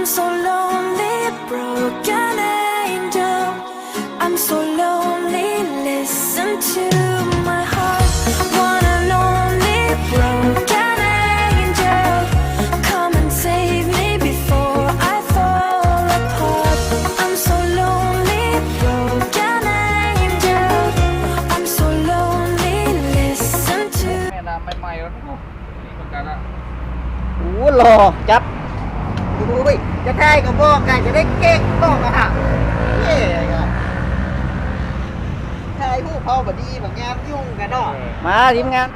I'm so lonely, broken angel. I'm so lonely, listen to my heart. One and only broken angel. Come and save me before I fall apart. I'm so lonely, broken angel. I'm so lonely, listen to แม่น้ำใหม่ๆแล้วนี่ประกันละ โอ้หล่อจั บอุ้ยจะได้ก็บอกกันจะได้เก่งต้องอะฮะเย่อะทายผู้เผาบดีแบบงามยุ่งกันเนาะมาทีมงาน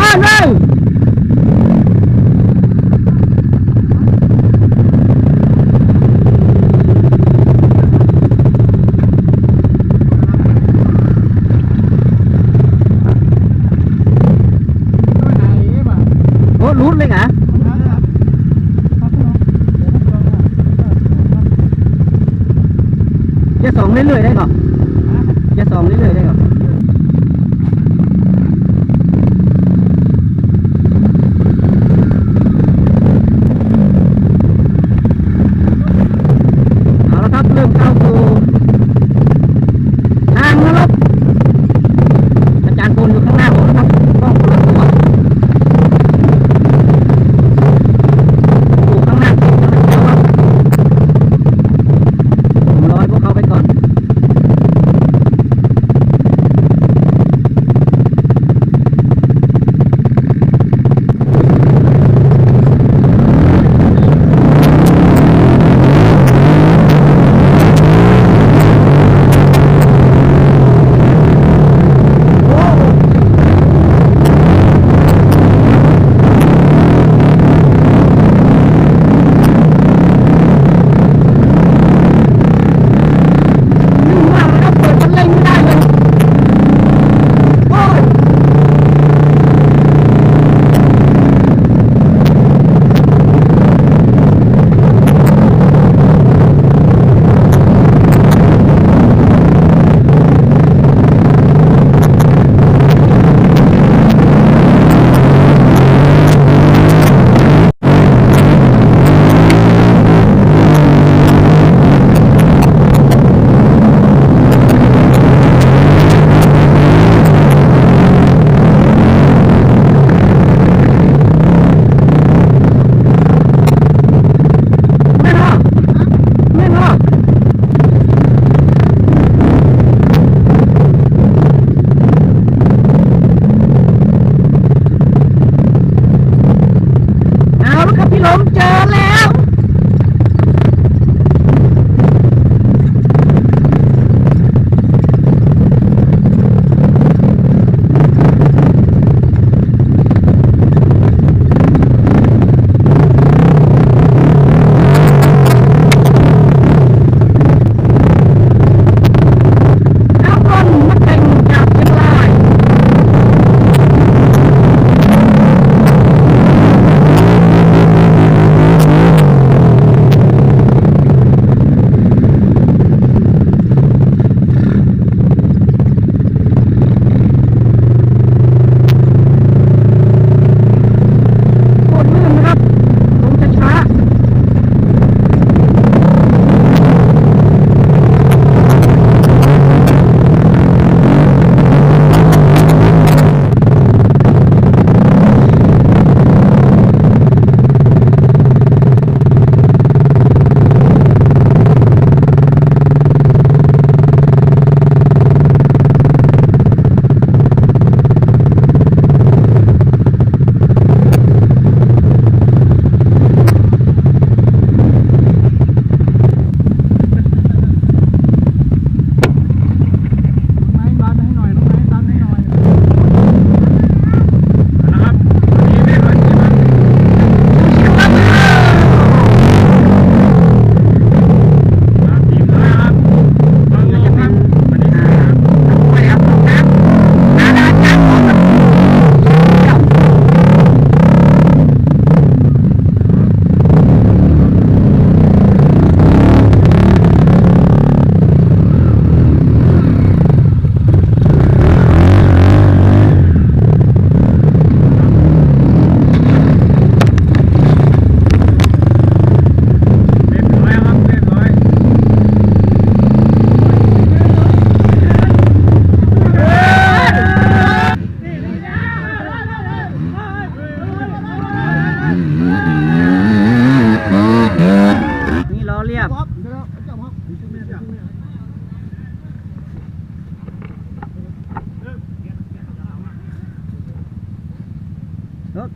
บ้านเลย โอ้รุดเลยเหรอจะส่องเรื่อยๆได้ก่อนจะส่องเรื่อยๆได้ก่อน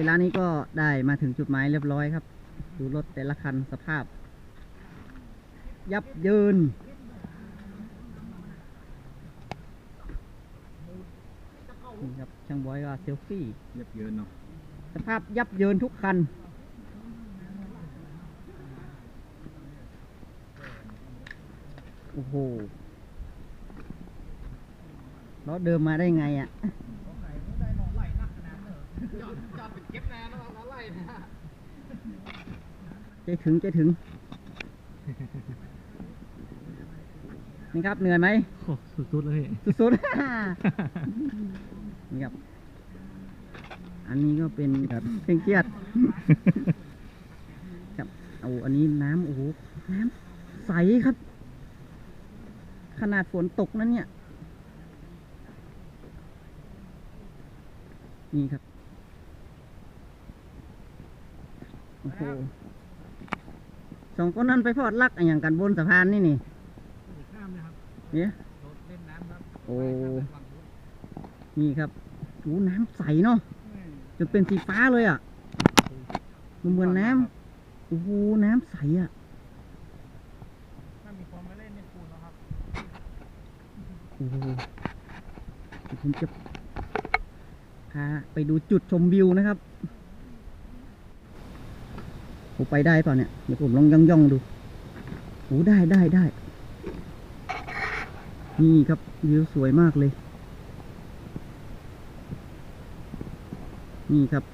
เวลานี้ก็ได้มาถึงจุดหมายเรียบร้อยครับ ดูรถแต่ละคันสภาพ ยับเยิน นี่ครับช่างบอยก็เซลฟี่เยียบเยินเนาะ สภาพยับเยินทุกคัน โอ้โหล้อเดิมมาได้ไงอะใจถึงใจถึง นี่ครับเหนื่อยไหมสุดๆเลย สุดๆนี่ครับ อันนี้ก็เป็นแบบเคร่งเครียด ครับเอาอันนี้น้ำโอ้โหน้ำใสครับ ขนาดฝนตกนั้นเนี่ย นี่ครับ โอ้โหสองคนนั้นไปพอดลักอะไรอย่างกันบนสะพานนี่นี่เนี่ยเล่นน้ำครับโอ้นี่ครับโอ้น้ำใสเนาะจนเป็นสีฟ้าเลยอะมันเหมือนน้ำโอ้โหน้ำใสอะถ้ามีความมาเล่นเนี่ยคูณแล้วครับโอ้โหเดี๋ยวผมจะพาไปดูจุดชมวิวนะครับ ผมไปได้เปล่าเนี่ย เดี๋ยวผมลองย่องย่องดูโอ้ได้ได้ได้ นี่ครับวิวสวยมากเลย นี่ครับ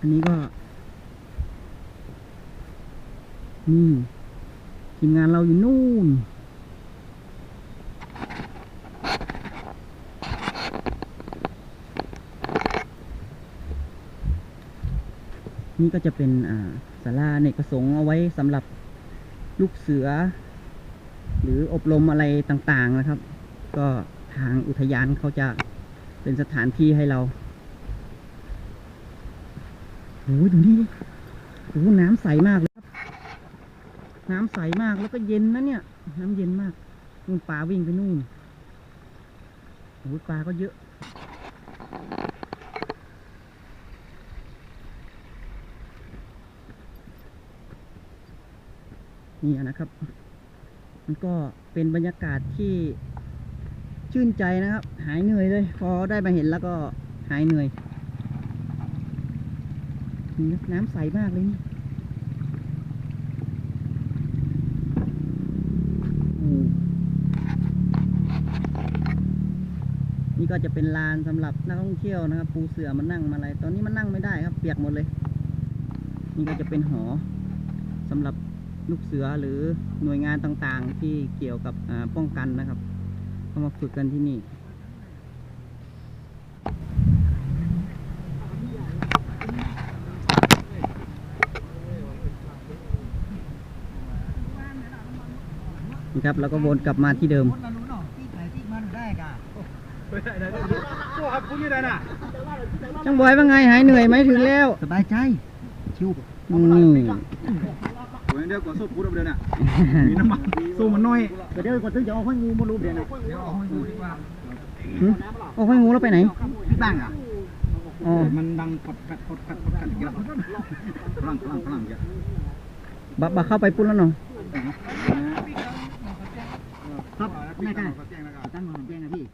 อันนี้ก็ นี่ทีมงานเราอยู่นู่น นี่ก็จะเป็นอ่าศาลาเนกประสงค์เอาไว้สำหรับลูกเสือ หรืออบรมอะไรต่างๆนะครับ ก็ทางอุทยานเขาจะเป็นสถานที่ให้เราโอ้ยดูนี่โอ้น้ำใสมากเลยครับ น้ำใสมากแล้วก็เย็นนะเนี่ย น้ำเย็นมากนู่นปลาวิ่งไปนู่นโอ้ยปลาก็เยอะ นี่นะครับ มันก็เป็นบรรยากาศที่ชื่นใจนะครับ หายเหนื่อยเลย พอได้มาเห็นแล้วก็หายเหนื่อย น้ำใสมากเลยนี่นี่ก็จะเป็นลานสำหรับนักท่องเที่ยวนะครับ ปูเสือมานั่งมาอะไร ตอนนี้มันนั่งไม่ได้ครับ เปียกหมดเลย นี่ก็จะเป็นหอสำหรับ ลูกเสือหรือหน่วยงานต่างๆ ที่เกี่ยวกับอ่าป้องกันนะครับเข้ามาฝึกกันที่นี่นี่ครับแล้วก็วนกลับมาที่เดิมคนละรู้เนาะที่ไหนที่มันได้กะพวกครับพูดยังไงน่ะช่างบอยว่าไงหายเหนื่อยไหมถึงแล้ว สบายใจ ชิวนี่ ตัวเดียวก็สู้พูดเอาเดียวน่ะมีน้ำมันสู้มันน้อยเดี๋ยวก่อนถึงจะเอาห้อยงูมารูปเดี๋ยวนะเดี๋ยวเอาให้ดูดีกว่าหึโอ้ห้อยงูแล้วไปไหนพี่บ้างอะอ๋อมันดังปดกัดปดกัดปดกัดอย่างเงี้ยพลังพลังพลังอย่างเงี้ยบับบัเข้าไปปุ้นแล้วเนาะครับไม่ได้แจ้งแล้วกันตั้งมาแจ้งนะพี่